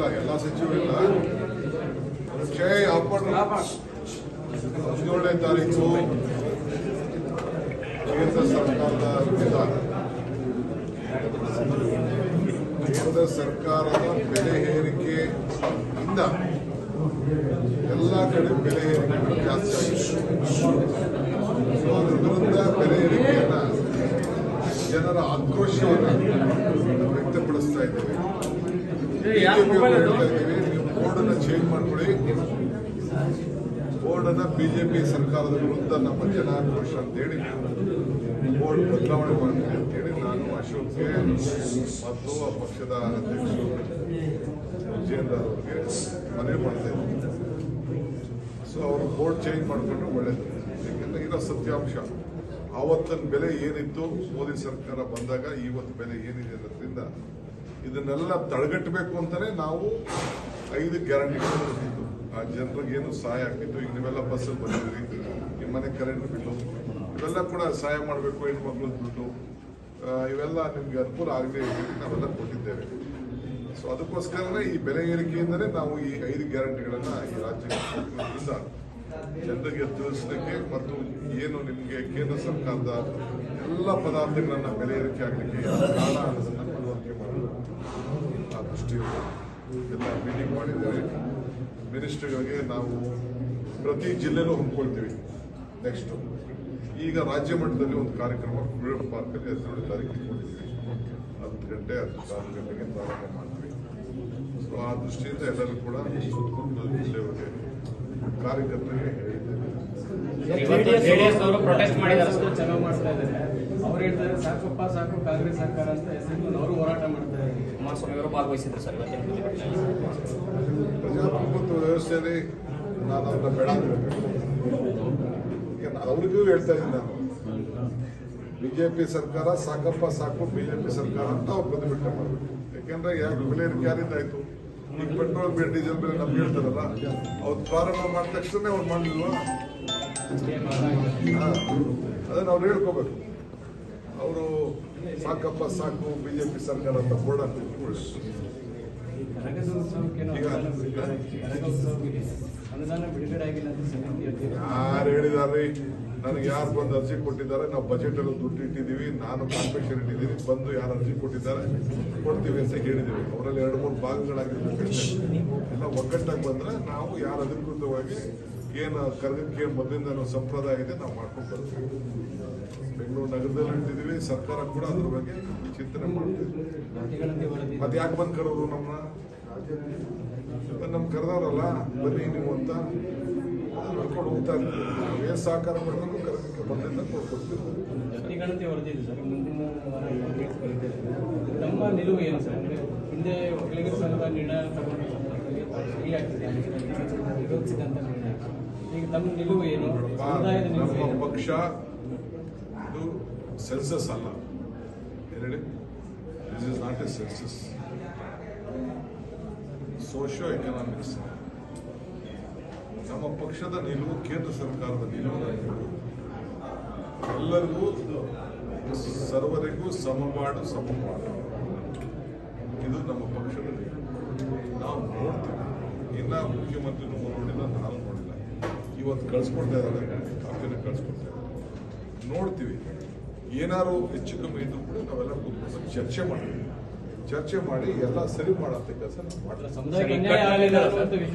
ಇಲ್ಲ, ಎಲ್ಲ ಸಚಿವರು ಇಲ್ಲ. ಜೈ ಹಾಕ್ಬಿಟ್ರು ಹದಿನೇಳನೇ ತಾರೀಕು. ಕೇಂದ್ರ ಸರ್ಕಾರದ ವಿಧಾನ ಕೇಂದ್ರ ಸರ್ಕಾರದ ಬೆಲೆ ಏರಿಕೆಯಿಂದ ಎಲ್ಲ ಕಡೆ ಬೆಲೆ ಏರಿಕೆಗಳು ಜಾಸ್ತಿ ಆಗಿದೆ. ಅದ್ರ ವಿರುದ್ಧ ಬೆಲೆ ಏರಿಕೆಯನ್ನ ಜನರ ಆಕ್ರೋಶವನ್ನು ವ್ಯಕ್ತಪಡಿಸ್ತಾ ಇದ್ದೇವೆ BJP ಅವರು ಹೇಳ್ತಾ ಇದ್ದೀವಿ ನೀವು ಬೋರ್ಡನ್ನ ಚೇಂಜ್ ಮಾಡ್ಕೊಳ್ಳಿ ಬೋರ್ಡನ್ನ ಬಿಜೆಪಿ ಸರ್ಕಾರದ ವಿರುದ್ಧ ನಮ್ಮ ಜನ ಆಕ್ರೋಶ ಅಂತೇಳಿ ಬೋರ್ಡ್ ಬದಲಾವಣೆ ಅಂತ ಅಂತೇಳಿ ನಾನು ಅಶೋಕ್ ಮತ್ತು ಆ ಪಕ್ಷದ ಅಧ್ಯಕ್ಷರು ವಿಜೇಂದ್ರ ಅವರಿಗೆ ಮನವಿ ಮಾಡ್ತಾ ಇದ್ದೀನಿ. ಸೊ ಅವರು ಬೋರ್ಡ್ ಚೇಂಜ್ ಮಾಡಿಕೊಂಡು ಒಳ್ಳೇದು. ಯಾಕೆಂದ್ರೆ ಇರೋ ಸತ್ಯಾಂಶ. ಆವತ್ತಿನ ಬೆಲೆ ಏನಿತ್ತು ಮೋದಿ ಸರ್ಕಾರ ಬಂದಾಗ ಇವತ್ತು ಬೆಲೆ ಏನಿದೆ ಅನ್ನೋದ್ರಿಂದ ಇದನ್ನೆಲ್ಲ ತಡೆಗಟ್ಟಬೇಕು ಅಂತಾನೆ ನಾವು ಐದು ಗ್ಯಾರಂಟಿಗಳು ಕೊಟ್ಟಿದ್ದು ಆ ಜನರಿಗೆ ಏನು ಸಹಾಯ ಆಗ್ತಿತ್ತು? ಈಗ ನೀವೆಲ್ಲ ಬಸ್ಸಲ್ಲಿ ಬಂದಿದ್ರಿ ನಿಮ್ಮ ಮನೆ ಕರೆಂಟ್ ಬಿಟ್ಟು ಇವೆಲ್ಲ ಕೂಡ ಸಹಾಯ ಮಾಡಬೇಕು ಹೆಣ್ಮಕ್ಳು ದುಡ್ಡು. ಆ, ಇವೆಲ್ಲ ನಿಮ್ಗೆ ಅನುಕೂಲ ಆಗದೆ ನಾವೆಲ್ಲ ಕೊಟ್ಟಿದ್ದೇವೆ. ಸೊ ಅದಕ್ಕೋಸ್ಕರನೇ ಈ ಬೆಲೆ ಏರಿಕೆಯಿಂದಲೇ ನಾವು ಈ ಐದು ಗ್ಯಾರಂಟಿಗಳನ್ನ ಈ ಕೊಟ್ಟಿರೋದ್ರಿಂದ ಜನರಿಗೆ ತಿಳಿಸ್ಲಿಕ್ಕೆ ಮತ್ತು ಏನು ನಿಮಗೆ ಕೇಂದ್ರ ಸರ್ಕಾರದ ಎಲ್ಲ ಪದಾರ್ಥಗಳನ್ನ ಬೆಲೆ ಏರಿಕೆ ಆಗಲಿಕ್ಕೆ ಕಾರಣ ಮನವರಿಕೆ ಮಾಡಲು ಆ ದೃಷ್ಟಿಯಿಂದ ಎಲ್ಲ ಮೀಟಿಂಗ್ ಮಾಡಿದ್ದೇವೆ ಮಿನಿಸ್ಟ್ರಿಗಳಿಗೆ ನಾವು ಪ್ರತಿ ಜಿಲ್ಲೆನೂ ಹೊಂದ್ಕೊಳ್ತೀವಿ. ನೆಕ್ಸ್ಟ್ ಈಗ ರಾಜ್ಯ ಮಟ್ಟದಲ್ಲಿ ಒಂದು ಕಾರ್ಯಕ್ರಮ ಫ್ರೀಡಂ ಪಾರ್ಕಲ್ಲಿ ಹದಿನೇಳು ತಾರೀಕು ಇಟ್ಕೊಂಡಿದ್ದೀವಿ. ಹತ್ತು ಗಂಟೆ ಸಾವಿರ ಗಂಟೆಗೆ ಪ್ರಾರಂಭ ಮಾಡ್ತೀವಿ. ಸೊ ಆ ದೃಷ್ಟಿಯಿಂದ ಎಲ್ಲರೂ ಕೂಡ ಸುತ್ತಮುತ್ತಲ ಜಿಲ್ಲೆಯವರಿಗೆ ಕಾರ್ಯಕರ್ತರಿಗೆ ಹೇಳಿದ್ದೇನೆ. ಪ್ರೊಟೆಸ್ಟ್ ಮಾಡಿದ್ದಾರೆ. ಚೆನ್ನಾಗಿ ಮಾಡ್ತಾ ಇದ್ದಾರೆ. ಅವ್ರು ಹೇಳ್ತಾರೆ ಸಾಕಪ್ಪ ಸಾಕು ಕಾಂಗ್ರೆಸ್ ಸರ್ಕಾರ ಅಂತ ಹೆಸರು ಅವರು ಹೋರಾಟ ಮಾಡ್ತಾ ಇದ್ದಾರೆ. ಕುಮಾರಸ್ವಾಮಿ ಅವರು ಭಾಗವಹಿಸಿದ್ರು ಸರ್. ಪ್ರಜಾಪ್ರಭುತ್ವ ವ್ಯವಸ್ಥೆಯಲ್ಲಿ ನಾನು ಅವ್ರನ್ನ ಬೇಡ ಈಗ ಅವ್ರಿಗೂ ಹೇಳ್ತಾ ಇದ್ದೀನಿ ನಾನು. ಬಿಜೆಪಿ ಸರ್ಕಾರ ಸಾಕಪ್ಪ ಸಾಕು ಬಿಜೆಪಿ ಸರ್ಕಾರ ಅಂತ ಅವ್ರು ಪ್ರತಿಭಟನೆ ಮಾಡಬೇಕು. ಯಾಕೆಂದ್ರೆ ಯಾರು ಬೆಲೆ ಏರಿಕೆ ಯಾರಿಂದ ಆಯ್ತು? ಈಗ ಪೆಟ್ರೋಲ್ ಬೆಲೆ ಡೀಸೆಲ್ ಬೆಲೆ ನಮ್ಗೆ ಹೇಳ್ತಾರಲ್ಲ, ಅವ್ರು ಪ್ರಾರಂಭ ಮಾಡಿದ ತಕ್ಷಣ ಅವ್ರು ಮಾಡಲಿಲ್ವಾ ಅದನ್ನು ಅವ್ರು ಹೇಳ್ಕೋಬೇಕು. ಅವರು ಸಾಕಪ್ಪ ಸಾಕು, ಬಿಜೆಪಿ ಸರ್ಕಾರ ಅಂತ ಬೋರ್ಡ್ ಹಾಕಿ ಯಾರು ಹೇಳಿದಾರ್ರಿ ನನಗೆ ಯಾರು ಬಂದು ಅರ್ಜಿ ಕೊಟ್ಟಿದ್ದಾರೆ? ನಾವು ಬಜೆಟ್ ಅಲ್ಲಿ ದುಡ್ಡು ಇಟ್ಟಿದ್ದೀವಿ. ನಾನು ಕಾನ್ಫೆಕ್ಷನ್ ಇಟ್ಟಿದ್ದೀನಿ. ಬಂದು ಯಾರು ಅರ್ಜಿ ಕೊಟ್ಟಿದ್ದಾರೆ? ಕೊಡ್ತೀವಿ ಅಂತ ಹೇಳಿದೀವಿ ಅವರಲ್ಲಿ ಎರಡು, ಮೂರು ಭಾಗಗಳಾಗಿರ್ಬೇಕು. ಎಲ್ಲ ಒಗ್ಗಟ್ಟಾಗಿ ಬಂದ್ರೆ ನಾವು ಯಾರು ಅಧಿಕೃತವಾಗಿ ಏನು ಕರ್ಗಕ್ಕೆ ಏನು ಮೊದಲಿಂದ ಸಂಪ್ರದಾಯ ಇದೆ, ನಾವು ಮಾಡ್ಕೊಂಡು ಬರ್ತೀವಿ. ಬೆಂಗಳೂರು ನಗರದಲ್ಲಿ ಇಟ್ಟಿದ್ದೀವಿ, ಸರ್ಕಾರ ಕೂಡ ಅದ್ರ ಬಗ್ಗೆ ಚಿಂತನೆ ಮಾಡ್ತೀವಿ ಮತ್ತೆ ಯಾಕೆ ಬಂದು ಕರೋರು ನಮ್ಮನ್ನ ನಮ್ಗೆ ಕರೆದವ್ರಲ್ಲ, ಬನ್ನಿ ನೀವು ಅಂತ ನಡ್ಕೊಂಡು ಹೋಗ್ತಾ ಇರ್ತೀವಿ. ಏನು ಸಹಕಾರ ಮಾಡಬೇಕು, ಕರ್ಗಕ್ಕೆ ಮೊದಲಿಂದ ಕೊಡ್ಕೊಡ್ತೀವಿ. ನಮ್ಮ ನಿಲುವು ಏನು ಸರ್? ಹಿಂದೆ ನಿರ್ಣಯ ತಮ್ಮ ನಿಲುವು ಏನು ನಮ್ಮ ಪಕ್ಷ ಇದು ಸೆನ್ಸಸ್ ಅಲ್ಲ ಹೇಳಿ this is not a census socio economics ನಮ್ಮ ಪಕ್ಷದ ನಿಲುವು ಕೇಂದ್ರ ಸರ್ಕಾರದ ನಿಲುವು ಎಲ್ಲರಿಗೂ ಸರ್ವರಿಗೂ ಸಮಪಾಡು ಸಮಪಾಡು ಇದು ನಮ್ಮ ಪಕ್ಷದಲ್ಲಿ ನಾವು ನೋಡ್ತೀವಿ. ಇನ್ನ ಮುಖ್ಯಮಂತ್ರಿನೂ ನೋಡಿಲ್ಲ ನಾನು ನೋಡಿಲ್ಲ. ಇವತ್ತು ಕಳ್ಸ್ಕೊಡ್ತಾ ಇದ್ದಾರೆ ಕಾಫಿನ ಕಳ್ಸ್ಕೊಡ್ತಾ ಇದ್ದಾರೆ. ನೋಡ್ತೀವಿ. ಏನಾದ್ರು ಹೆಚ್ಚು ಕಮ್ಮಿ ಇದ್ರು ಕೂಡ ನಾವೆಲ್ಲ ಕೂತ್ಕೊಂಡು ಚರ್ಚೆ ಮಾಡ್ತೀವಿ. ಚರ್ಚೆ ಮಾಡಿ ಎಲ್ಲ ಸರಿ ಮಾಡತ್ತೆ ಕೆಲಸ ನಾವು ಮಾಡ್ತೀವಿ.